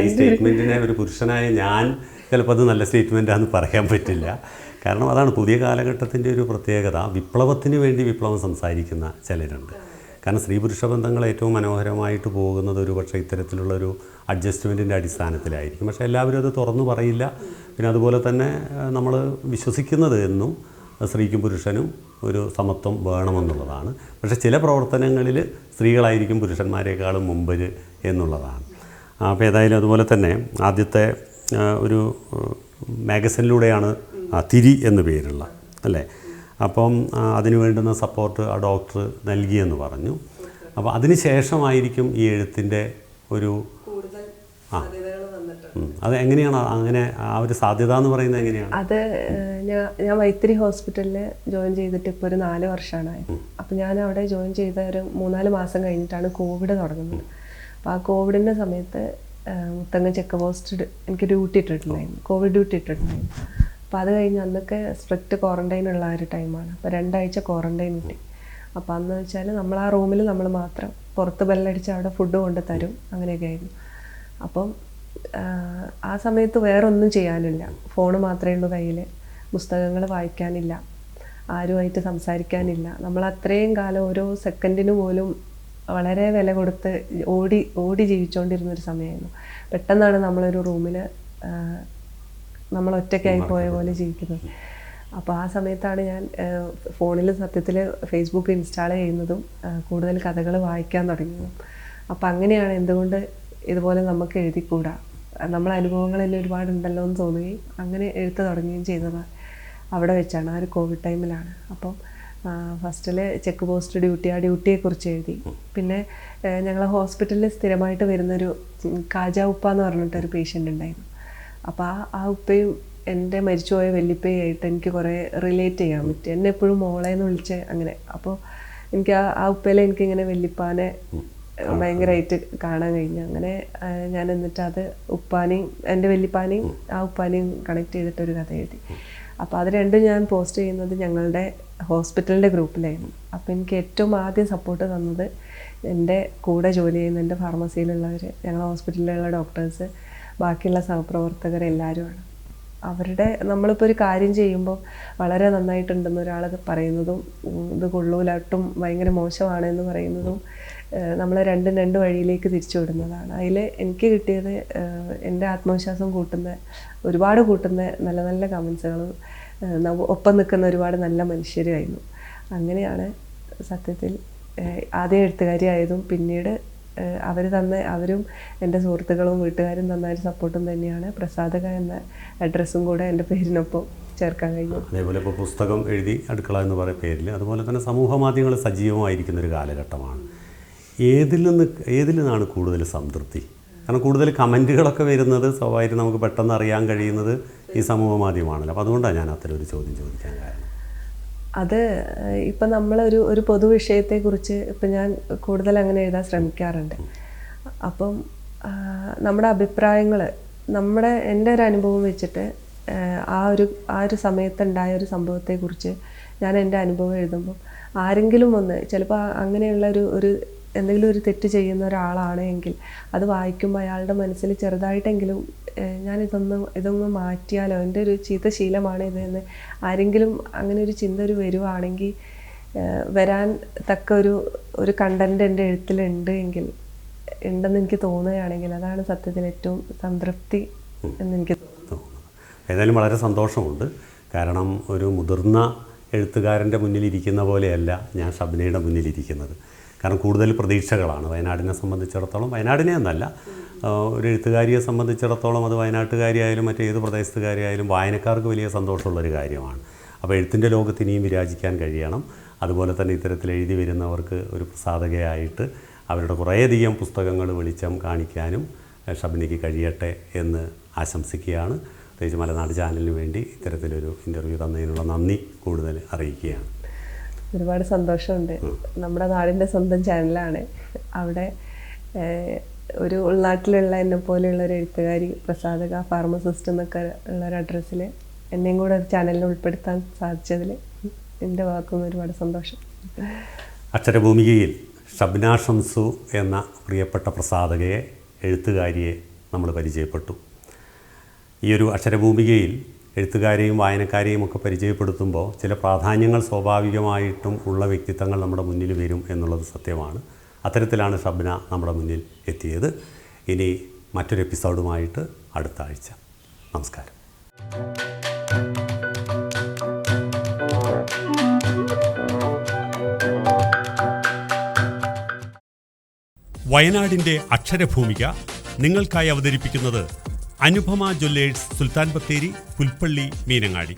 ഈ സ്റ്റേറ്റ്മെന്റിനെ ഒരു പുരുഷനായ ഞാൻ ചിലപ്പോൾ അത് നല്ല സ്റ്റേറ്റ്മെന്റാന്ന് പറയാൻ പറ്റില്ല. കാരണം അതാണ് പുതിയ കാലഘട്ടത്തിന്റെ ഒരു പ്രത്യേകത. വിപ്ലവത്തിന് വേണ്ടി വിപ്ലവം സംസാരിക്കുന്ന ചിലരുണ്ട്. കാരണം സ്ത്രീ പുരുഷ ബന്ധങ്ങൾ ഏറ്റവും മനോഹരമായിട്ട് പോകുന്നത് ഒരു പക്ഷേ ഇത്തരത്തിലുള്ളൊരു അഡ്ജസ്റ്റ്മെന്റിന്റെ അടിസ്ഥാനത്തിലായിരിക്കും. പക്ഷേ എല്ലാവരും അത് തുറന്നു പറയില്ല. പിന്നെ അതുപോലെ തന്നെ നമ്മൾ വിശ്വസിക്കുന്നത് എന്നും സ്ത്രീക്കും പുരുഷനും ഒരു സമത്വം വേണമെന്നുള്ളതാണ്. പക്ഷേ ചില പ്രവർത്തനങ്ങളിൽ സ്ത്രീകളായിരിക്കും പുരുഷന്മാരെക്കാളും മുമ്പിൽ എന്നുള്ളതാണ്. അപ്പോൾ ഏതായാലും അതുപോലെ തന്നെ ആദ്യത്തെ ഒരു മാഗസിനിലൂടെയാണ് തിരി എന്ന് പേരുള്ള അല്ലേ? അപ്പം അതിനു വേണ്ടുന്ന സപ്പോർട്ട് ആ ഡോക്ടർ നൽകിയെന്ന് പറഞ്ഞു. അപ്പോൾ അതിന് ശേഷമായിരിക്കും ഈ എഴുത്തിന്റെ ഒരു ആ. അത് എങ്ങനെയാണ്? അങ്ങനെ ആ ഒരു സാധ്യത എന്ന് പറയുന്നത് എങ്ങനെയാണ്? അത് ഞാൻ ഞാൻ വൈത്തിരി ഹോസ്പിറ്റലിൽ ജോയിൻ ചെയ്തിട്ട് ഇപ്പോൾ ഒരു നാല് വർഷമാണ്. അപ്പം ഞാൻ അവിടെ ജോയിൻ ചെയ്ത ഒരു മൂന്നാൽ മാസം കഴിഞ്ഞിട്ടാണ് കോവിഡ് തുടങ്ങുന്നത്. അപ്പോൾ ആ കോവിഡിന്റെ സമയത്ത് മുത്തങ്ങ ചെക്ക് പോസ്റ്റ് എനിക്ക് ഡ്യൂട്ടി ഇട്ടിട്ടുണ്ടായിരുന്നു. കോവിഡ് ഡ്യൂട്ടി ഇട്ടിട്ടുണ്ടായിരുന്നു. അപ്പോൾ അത് കഴിഞ്ഞ് അന്നൊക്കെ സ്ട്രിക്റ്റ് ക്വാറന്റൈൻ ഉള്ള ഒരു ടൈമാണ് അപ്പോൾ രണ്ടാഴ്ച ക്വാറന്റൈൻ കിട്ടി. അപ്പോൾ അന്ന് വെച്ചാൽ നമ്മൾ ആ റൂമിൽ നമ്മൾ മാത്രം പുറത്ത് ബെല്ലടിച്ച് അവിടെ ഫുഡ് കൊണ്ട് തരും. അങ്ങനെയൊക്കെ ആയിരുന്നു. അപ്പം ആ സമയത്ത് വേറൊന്നും ചെയ്യാനില്ല. ഫോണ് മാത്രമേ ഉള്ളൂ കയ്യിൽ പുസ്തകങ്ങൾ വായിക്കാനില്ല. ആരുമായിട്ട് സംസാരിക്കാനില്ല. നമ്മൾ അത്രയും കാലം ഓരോ സെക്കൻഡിന് പോലും വളരെ വില കൊടുത്ത് ഓടി ഓടി ജീവിച്ചുകൊണ്ടിരുന്നൊരു സമയമായിരുന്നു. പെട്ടെന്നാണ് നമ്മളൊരു റൂമിൽ നമ്മൾ ഒറ്റയ്ക്കായി പോയ പോലെ ജീവിക്കുന്നത്. അപ്പോൾ ആ സമയത്താണ് ഞാൻ ഫോണിൽ സത്യത്തിൽ ഫേസ്ബുക്ക് ഇൻസ്റ്റാൾ ചെയ്യുന്നതും കൂടുതൽ കഥകൾ വായിക്കാൻ തുടങ്ങിയതും. അപ്പം അങ്ങനെയാണ് എന്തുകൊണ്ട് ഇതുപോലെ നമുക്ക് എഴുതിക്കൂടാ? നമ്മളെ അനുഭവങ്ങളെല്ലാം ഒരുപാടുണ്ടല്ലോ എന്ന് തോന്നുകയും അങ്ങനെ എഴുത്ത് തുടങ്ങുകയും ചെയ്തതാണ് അവിടെ വെച്ചാണ് ആ ഒരു കോവിഡ് ടൈമിലാണ്. അപ്പം ഫസ്റ്റിൽ ചെക്ക് പോസ്റ്റ് ഡ്യൂട്ടി ആ ഡ്യൂട്ടിയെക്കുറിച്ച് എഴുതി. പിന്നെ ഞങ്ങളെ ഹോസ്പിറ്റലിൽ സ്ഥിരമായിട്ട് വരുന്നൊരു കാജ ഉപ്പ എന്ന് പറഞ്ഞിട്ടൊരു പേഷ്യന്റ് ഉണ്ടായിരുന്നു. അപ്പോൾ ആ ആ ഉപ്പയും എന്റെ മരിച്ചുപോയ വല്യപ്പയായിട്ട് എനിക്ക് കുറേ റിലേറ്റ് ചെയ്യാൻ പറ്റി. എന്നെ എപ്പോഴും മോളെ എന്ന് വിളിച്ച് അങ്ങനെ. അപ്പോൾ എനിക്ക് ആ ആ ഉപ്പയിലെ എനിക്കിങ്ങനെ വല്യപ്പാനെ ഭയങ്കരമായിട്ട് കാണാൻ കഴിഞ്ഞു. അങ്ങനെ ഞാൻ എന്നിട്ട് അത് ഉപ്പാനെയും എന്റെ വല്യപ്പാനെയും ആ ഉപ്പാനെയും കണക്ട് ചെയ്തിട്ടൊരു കഥ എഴുതി. അപ്പോൾ അത് രണ്ടും ഞാൻ പോസ്റ്റ് ചെയ്യുന്നത് ഞങ്ങളുടെ ഹോസ്പിറ്റലിന്റെ ഗ്രൂപ്പിലായിരുന്നു അപ്പോൾ എനിക്ക് ഏറ്റവും ആദ്യം സപ്പോർട്ട് തന്നത് എന്റെ കൂടെ ജോലി ചെയ്യുന്ന എന്റെ ഫാർമസിയിലുള്ളവർ ഞങ്ങളുടെ ഹോസ്പിറ്റലിലുള്ള ഡോക്ടേഴ്സ് ബാക്കിയുള്ള സഹപ്രവർത്തകർ എല്ലാവരുമാണ്. അവരുടെ നമ്മളിപ്പോൾ ഒരു കാര്യം ചെയ്യുമ്പോൾ വളരെ നന്നായിട്ടുണ്ടെന്ന് ഒരാൾ പറയുന്നതും ഇത് കൊള്ളൂലാട്ടും ഭയങ്കര മോശമാണ് എന്ന് പറയുന്നതും നമ്മളെ രണ്ടും രണ്ട് വഴിയിലേക്ക് തിരിച്ചു വിടുന്നതാണ്. അതിൽ എനിക്ക് കിട്ടിയത് എന്റെ ആത്മവിശ്വാസം കൂട്ടുന്ന ഒരുപാട് കൂട്ടുന്ന നല്ല നല്ല കമൻസുകളും ഒപ്പം നിൽക്കുന്ന ഒരുപാട് നല്ല മനുഷ്യരുമായിരുന്നു. അങ്ങനെയാണ് സത്യത്തിൽ ആദ്യം എഴുത്തുകാരിയായതും പിന്നീട് അവർ തന്ന അവരും എന്റെ സുഹൃത്തുക്കളും വീട്ടുകാരും ഒരു സപ്പോർട്ടും തന്നെയാണ്. പ്രസാദക എന്ന അഡ്രസ്സും കൂടെ എന്റെ പേരിനൊപ്പം ചേർക്കാൻ കഴിഞ്ഞു. അതേപോലെ ഇപ്പോൾ പുസ്തകം എഴുതി അടുക്കള എന്ന് പറയുന്ന പേരിൽ അതുപോലെ തന്നെ സമൂഹ മാധ്യമങ്ങൾ സജീവമായിരിക്കുന്ന ഒരു കാലഘട്ടമാണ്. ഏതിൽ നിന്ന് ഏതിൽ നിന്നാണ് കൂടുതൽ സംതൃപ്തി? കാരണം കൂടുതൽ കമന്റുകളൊക്കെ വരുന്നത് സ്വാഭാവികം നമുക്ക് പെട്ടെന്ന് അറിയാൻ കഴിയുന്നത് ഈ സമൂഹ മാധ്യമമാണല്ലോ. അപ്പോൾ അതുകൊണ്ടാണ് ഞാൻ അത്തരം ഒരു ചോദ്യം ചോദിക്കാൻ കാരണം. അത് ഇപ്പം നമ്മളൊരു ഒരു പൊതു പൊതുവിഷയത്തെക്കുറിച്ച് ഇപ്പം ഞാൻ കൂടുതൽ അങ്ങനെ എഴുതാൻ ശ്രമിക്കാറുണ്ട്. അപ്പം നമ്മുടെ അഭിപ്രായങ്ങൾ നമ്മുടെ എന്റെ ഒരു അനുഭവം വെച്ചിട്ട് ആ ഒരു ആ ഒരു സമയത്തുണ്ടായ ഒരു സംഭവത്തെക്കുറിച്ച് ഞാൻ എന്റെ അനുഭവം എഴുതുമ്പോൾ ആരെങ്കിലും ഒന്ന് ചിലപ്പോൾ അങ്ങനെയുള്ള ഒരു ഒരു എന്തെങ്കിലും ഒരു തെറ്റ് ചെയ്യുന്ന ഒരാളാണ് എങ്കിൽ അത് വായിക്കുമ്പോൾ അയാളുടെ മനസ്സിൽ ചെറുതായിട്ടെങ്കിലും ഞാനിതൊന്ന് ഇതൊന്ന് മാറ്റിയാലോ? എന്റെ ഒരു ചീത്ത ശീലമാണ് ഇത് എന്ന് ആരെങ്കിലും അങ്ങനെ ഒരു ചിന്ത ഒരു വരുവാണെങ്കിൽ വരാൻ തക്ക ഒരു ഒരു കണ്ടന്റ് എന്റെ എഴുത്തിലുണ്ട് എങ്കിൽ ഉണ്ടെന്ന് എനിക്ക് തോന്നുകയാണെങ്കിൽ അതാണ് സത്യത്തിൽ ഏറ്റവും സംതൃപ്തി എന്ന് എനിക്ക് തോന്നുന്നു. തോന്നുന്നത് ഏതായാലും വളരെ സന്തോഷമുണ്ട്. കാരണം ഒരു മുതിർന്ന എഴുത്തുകാരന്റെ മുന്നിലിരിക്കുന്ന പോലെയല്ല ഞാൻ ഷബ്നയുടെ മുന്നിലിരിക്കുന്നത് കാരണം കൂടുതൽ പ്രതീക്ഷകളാണ് വയനാടിനെ സംബന്ധിച്ചിടത്തോളം. വയനാടിനെ എന്നല്ല ഒരു എഴുത്തുകാരിയെ സംബന്ധിച്ചിടത്തോളം അത് വയനാട്ടുകാരിയായാലും മറ്റേത് പ്രദേശത്തുകാരിയായാലും വായനക്കാർക്ക് വലിയ സന്തോഷമുള്ളൊരു കാര്യമാണ്. അപ്പോൾ എഴുത്തിന്റെ ലോകത്ത് ഇനിയും വിരാജിക്കാൻ കഴിയണം. അതുപോലെ തന്നെ ഇത്തരത്തിൽ എഴുതി വരുന്നവർക്ക് ഒരു പ്രസാധകയായിട്ട് അവരുടെ കുറേയധികം പുസ്തകങ്ങൾ വെളിച്ചം കാണിക്കാനും ഷബിനിക്ക് കഴിയട്ടെ എന്ന് ആശംസിക്കുകയാണ്. പ്രത്യേകിച്ച് മലനാട് ചാനലിന് വേണ്ടി ഇത്തരത്തിലൊരു ഇന്റർവ്യൂ തന്നതിനുള്ള നന്ദി കൂടുതൽ അറിയിക്കുകയാണ്. ഒരുപാട് സന്തോഷമുണ്ട്. നമ്മുടെ നാടിന്റെ സ്വന്തം ചാനലാണ്. അവിടെ ഒരു ഉൾനാട്ടിലുള്ള എന്നെ പോലെയുള്ള ഒരു എഴുത്തുകാരി പ്രസാദക ഫാർമസിസ്റ്റ് എന്നൊക്കെ ഉള്ള ഒരു അഡ്രസ്സിൽ എന്നെയും കൂടെ ഒരു ചാനലിൽ ഉൾപ്പെടുത്താൻ സാധിച്ചതിൽ എന്റെ വാക്കും ഒരുപാട് സന്തോഷം. അക്ഷരഭൂമികയിൽ ഷബ്ന ഷംസു എന്ന പ്രിയപ്പെട്ട പ്രസാധകയെ എഴുത്തുകാരിയെ നമ്മൾ പരിചയപ്പെട്ടു. ഈ ഒരു അക്ഷരഭൂമികയിൽ എഴുത്തുകാരെയും വായനക്കാരെയും ഒക്കെ പരിചയപ്പെടുത്തുമ്പോൾ ചില പ്രാധാന്യങ്ങൾ സ്വാഭാവികമായിട്ടും ഉള്ള വ്യക്തിത്വങ്ങൾ നമ്മുടെ മുന്നിൽ വരും എന്നുള്ളത് സത്യമാണ്. അത്തരത്തിലാണ് ഷബ്ന നമ്മുടെ മുന്നിൽ എത്തിയത്. ഇനി മറ്റൊരു എപ്പിസോഡുമായിട്ട് അടുത്ത ആഴ്ച. നമസ്കാരം. വയനാടിന്റെ അക്ഷരഭൂമിക നിങ്ങൾക്കായി അവതരിപ്പിക്കുന്നത് അനുപമ ജ്വല്ലേഴ്സ് സുൽത്താൻ ബത്തേരി പുൽപ്പള്ളി മീനങ്ങാടി.